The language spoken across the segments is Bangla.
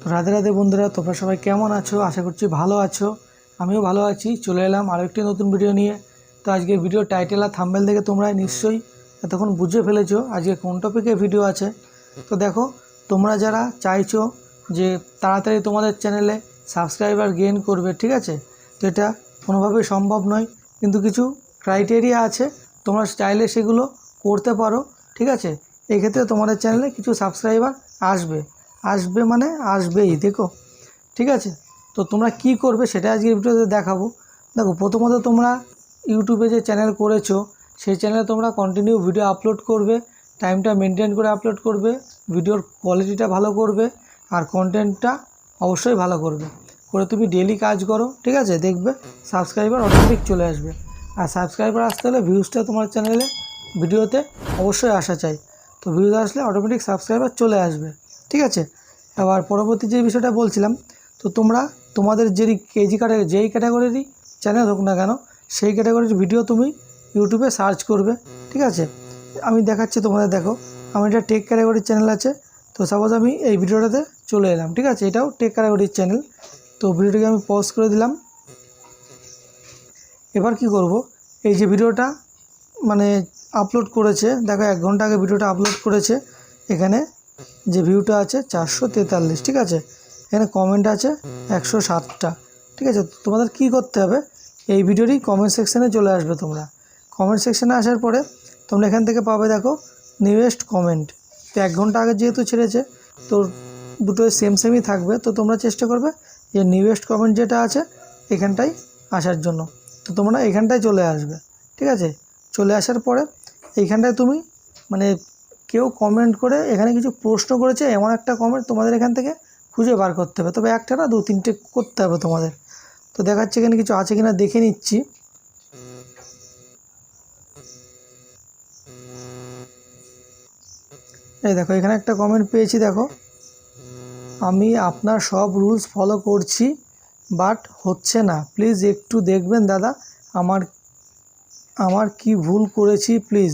তো রাধে রাধে বন্ধুরা, তোমরা সবাই কেমন আছো? আশা করছি ভালো আছো। আমিও ভালো আছি, চলে এলাম আরও একটি নতুন ভিডিও নিয়ে। তো আজকে ভিডিও টাইটেল আর থাম্বেল দেখে তোমরা নিশ্চয়ই এতক্ষণ বুঝে ফেলেছো আজকে কোন টপিকে ভিডিও আছে। তো দেখো, তোমরা যারা চাইছো যে তাড়াতাড়ি তোমাদের চ্যানেলে সাবস্ক্রাইবার গেইন করবে, ঠিক আছে? তো এটা কোনোভাবেই সম্ভব নয়, কিন্তু কিছু ক্রাইটেরিয়া আছে, তোমরা চাইলে সেগুলো করতে পারো, ঠিক আছে? এক্ষেত্রে তোমাদের চ্যানেলে কিছু সাবস্ক্রাইবার আসবে। আসবে মানে আসবেই, দেখো। ঠিক আছে? তো তোমরা কি করবে সেটা আজকে ভিডিওতে দেখাবো। দেখো, প্রথমত তোমরা ইউটিউবে যে চ্যানেল করেছ, সেই চ্যানেলে তোমরা কন্টিনিউ ভিডিও আপলোড করবে টাইমটা মেনটেন করে আপলোড করবে ভিডিওর কোয়ালিটিটা ভালো করবে, আর কন্টেন্টটা অবশ্যই ভালো করবে। করে তুমি ডেলি কাজ করো, ঠিক আছে? দেখবে সাবস্ক্রাইবার অটোমেটিক চলে আসবে। আর সাবস্ক্রাইবার আসতে হলে ভিউজটা তোমার চ্যানেলে ভিডিওতে অবশ্যই আসা চাই। তো ভিউজ আসলে অটোমেটিক সাবস্ক্রাইবার চলে আসবে। ঠিক আছে? এবার পরবর্তী যে বিষয়টা বলছিলাম, তো তোমরা তোমাদের যে কেজি ক্যাটাগরি যেই ক্যাটাগরিরই চ্যানেল হোক না কেন, সেই ক্যাটাগরির ভিডিও তুমি ইউটিউবে সার্চ করবে, ঠিক আছে? আমি দেখাচ্ছি তোমাদের, দেখো, আমার এটা টেক ক্যাটাগরির চ্যানেল আছে, তো সাপোজ আমি এই ভিডিওটাতে চলে এলাম, ঠিক আছে? এটাও টেক ক্যাটাগরির চ্যানেল তো ভিডিওটাকে আমি পজ করে দিলাম। এবার কি করব? এই যে ভিডিওটা মানে আপলোড করেছে, দেখো এক ঘণ্টা আগে ভিডিওটা আপলোড করেছে, এখানে যে ভিউটা আছে চারশো তেতাল্লিশ, ঠিক আছে? এখানে কমেন্ট আছে একশো সাতটা ঠিক আছে? তোমাদের কি করতে হবে? এই ভিডিওরই কমেন্ট সেকশানে চলে আসবে তোমরা। কমেন্ট সেকশানে আসার পরে তোমরা এখান থেকে পাবে, দেখো নিউয়েস্ট কমেন্ট তো এক ঘণ্টা আগে যেহেতু ছেড়েছে, তো দুটোই সেম সেমই থাকবে। তো তোমরা চেষ্টা করবে যে নিউয়েস্ট কমেন্ট যেটা আছে এখানটায় আসার জন্য। তো তোমরা এখানটায় চলে আসবে, ঠিক আছে? চলে আসার পরে এইখানটায় তুমি মানে কেউ কমেন্ট করে এখানে কিছু প্রশ্ন করেছে, এমন একটা কমেন্ট তোমাদের এখান থেকে খুঁজে বার করতে হবে। তবে একটা না, দু তিনটে করতে হবে তোমাদের। তো দেখাচ্ছে এখানে কিছু আছে কিনা, দেখে নিচ্ছি। এই দেখো, এখানে একটা কমেন্ট পেয়েছি, দেখো। আমি আপনার সব রুলস ফলো করছি বাট হচ্ছে না। প্লিজ একটু দেখবেন, দাদা, আমার আমার কি ভুল করেছি প্লিজ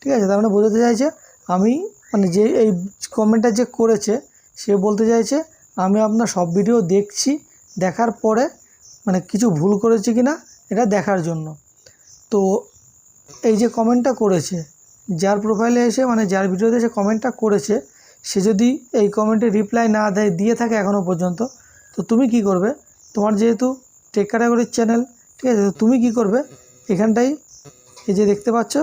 ঠিক আছে, তার মানে বোঝাতে চাইছে আমি মানে যে এই কমেন্টটা যে করেছে, সে বলতে চাইছে, আমি আপনার সব ভিডিও দেখছি, দেখার পরে মানে কিছু ভুল করেছি কি না এটা দেখার জন্য। তো এই যে কমেন্টটা করেছে, যার প্রোফাইলে এসে মানে যার ভিডিওতে সে কমেন্টটা করেছে, সে যদি এই কমেন্টে রিপ্লাই না দেয়, দিয়ে থাকে এখনও পর্যন্ত, তো তুমি কি করবে? তোমার যেহেতু টেক ক্যাটাগরির চ্যানেল ঠিক আছে, তো তুমি কি করবে? এখানটাই এই যে দেখতে পাচ্ছ,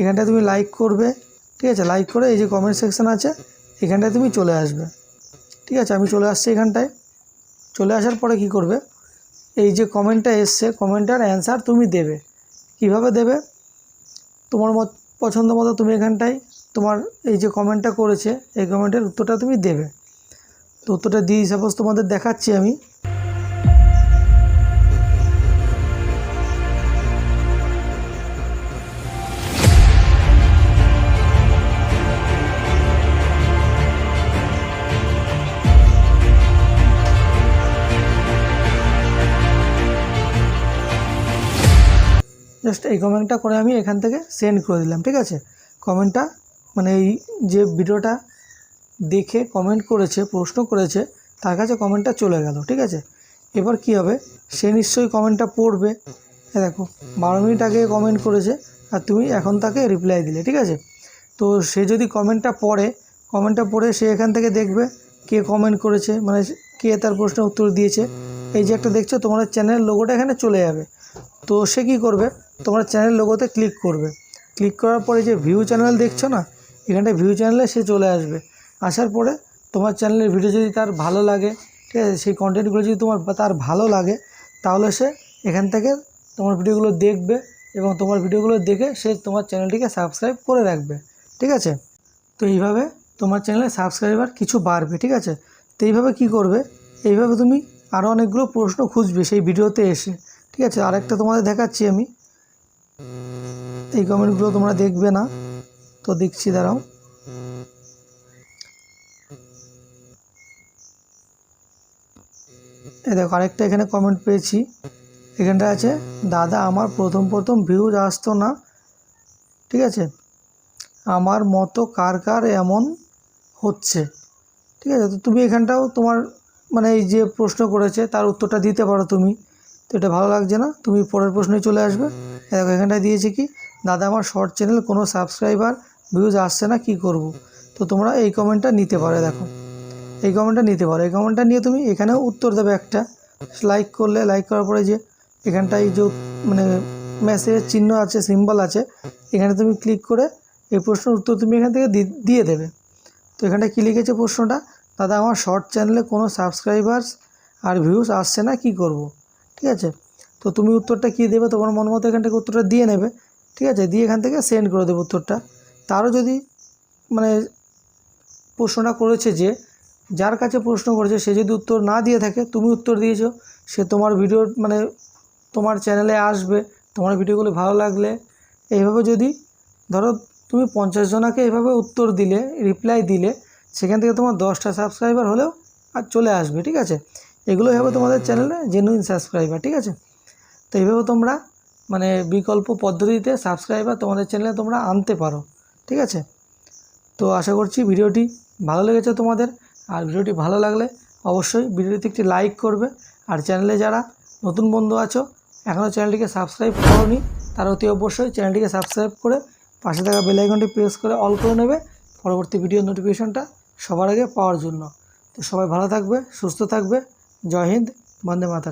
এখানটায় তুমি লাইক করবে ঠিক আছে লাইক করে এই যে কমেন্ট সেকশান আছে, এখানটায় তুমি চলে আসবে। ঠিক আছে, আমি চলে আসছি এখানটায়। চলে আসার পরে কি করবে? এই যে কমেন্টটা এসছে কমেন্টার অ্যান্সার তুমি দেবে। কীভাবে দেবে? তোমার মত, পছন্দ মতো তুমি এখানটায় তোমার এই যে কমেন্টটা করেছে, এই কমেন্টের উত্তরটা তুমি দেবে। তো উত্তরটা দিয়ে সাপোজ তোমাদের দেখাচ্ছি আমি। জাস্ট এই কমেন্টটা করে আমি এখান থেকে সেন্ড করে দিলাম, ঠিক আছে? কমেন্টটা মানে এই যে ভিডিওটা দেখে কমেন্ট করেছে, প্রশ্ন করেছে, তার কাছে কমেন্টটা চলে গেল, ঠিক আছে? এবার কি হবে? সে নিশ্চয়ই কমেন্টটা পড়বে। দেখো, বারো মিনিট আগে কমেন্ট করেছে, আর তুমি এখন তাকে রিপ্লাই দিলে, ঠিক আছে? তো সে যদি কমেন্টটা পড়ে কমেন্টটা পড়ে সে এখান থেকে দেখবে কে কমেন্ট করেছে মানে কে তার প্রশ্নের উত্তর দিয়েছে। এই যে একটা দেখছ, তোমার চ্যানেলের লোগোটা এখানে চলে যাবে। তো সে কী করবে? তোমার চ্যানেল লোগোতে ক্লিক করবে। ক্লিক করার পরে যে ভিউ চ্যানেল দেখছ না, এখানটায় ভিউ চ্যানেলে সে চলে আসবে। আসার পরে তোমার চ্যানেলের ভিডিও যদি তার ভালো লাগে, ঠিক আছে, সেই কন্টেন্টগুলো যদি তোমার তার ভালো লাগে, তাহলে সে এখান থেকে তোমার ভিডিওগুলো দেখবে এবং তোমার ভিডিওগুলো দেখে সে তোমার চ্যানেলটিকে সাবস্ক্রাইব করে রাখবে, ঠিক আছে? তো এইভাবে তোমার চ্যানেলে সাবস্ক্রাইবার কিছু বাড়বে, ঠিক আছে? তো এইভাবে কী করবে? এইভাবে তুমি আরও অনেকগুলো প্রশ্ন খুঁজবে সেই ভিডিওতে এসে, ঠিক আছে? আরেকটা তোমাদের দেখাচ্ছি আমি। এই কমেন্টগুলো তোমরা দেখবে না। তো দেখছি, দাঁড়াও। এই দেখো, আরেকটা এখানে কমেন্ট পেয়েছি। এখানটা আছে, দাদা, আমার প্রথম প্রথম ভিউজ আসতো না। ঠিক আছে? আমার মতো কার কার এমন হচ্ছে। ঠিক আছে? তো তুমি এখানটাও তোমার মানে এই যে প্রশ্ন করেছে, তার উত্তরটা দিতে পারো তুমি। তো এটা ভালো লাগছে না? তুমি পরের প্রশ্নে চলে আসবে। দেখো, এখানটায় দিয়েছি কি, দাদা আমার শর্ট চ্যানেল কোনো সাবস্ক্রাইবার ভিউজ আসছে না, কি করব? তো তোমরা এই কমেন্টটা নিতে পারো দেখো। এই কমেন্টটা নিতে পারো। এই কমেন্টটা নিয়ে তুমি এখানেও উত্তর দেবে একটা। লাইক করলে লাইক করার পরে যে এখানটায় যে মানে মেসেজের চিহ্ন আছে সিম্বল আছে, এখানে তুমি ক্লিক করে এই প্রশ্নের উত্তর তুমি এখান থেকে দিয়ে দেবে। তো এখানটা কী লিখেছে প্রশ্নটা? দাদা আমার শর্ট চ্যানেলে কোনো সাবস্ক্রাইবার্স আর ভিউজ আসছে না, কি করব? ঠিক আছে? তো তুমি উত্তরটা কী দেবে? তোমার মন মতো এখান থেকে উত্তরটা দিয়ে নেবে। ঠিক আছে? দিয়ে এখান থেকে সেন্ড করে দেবে উত্তরটা। তারও যদি মানে প্রশ্নটা করেছে যে যার কাছে প্রশ্ন করেছে সে যদি উত্তর না দিয়ে থাকে তুমি উত্তর দিয়েছ সে তোমার ভিডিও মানে তোমার চ্যানেলে আসবে তোমার ভিডিওগুলো ভালো লাগলে। এইভাবে যদি ধরো তুমি পঞ্চাশ জনাকে এইভাবে উত্তর দিলে রিপ্লাই দিলে সেখান থেকে তোমার দশটা সাবস্ক্রাইবার হলেও আর চলে আসবে ঠিক আছে? এগুলোই হবে তোমাদের চ্যানেলে জেনুইন সাবস্ক্রাইবার ঠিক আছে? তো এইভাবে তোমরা মানে বিকল্প পদ্ধতিতে সাবস্ক্রাইবার তোমাদের চ্যানেলে তোমরা আনতে পারো, ঠিক আছে? তো আশা করছি ভিডিওটি ভালো লেগেছে তোমাদের, আর ভিডিওটি ভালো লাগলে অবশ্যই ভিডিওতে একটি লাইক করবে, আর চ্যানেলে যারা নতুন বন্ধু আছো এখনও চ্যানেলটিকে সাবস্ক্রাইব করোনি, তারা অতি অবশ্যই চ্যানেলটিকে সাবস্ক্রাইব করে পাশে থাকা বেল আইকনটি প্রেস করে অল করে নেবে, পরবর্তী ভিডিও নোটিফিকেশনটা সবার আগে পাওয়ার জন্য। তো সবাই ভালো থাকবে, সুস্থ থাকবে, জয় হিন্দ, বন্দে মাতা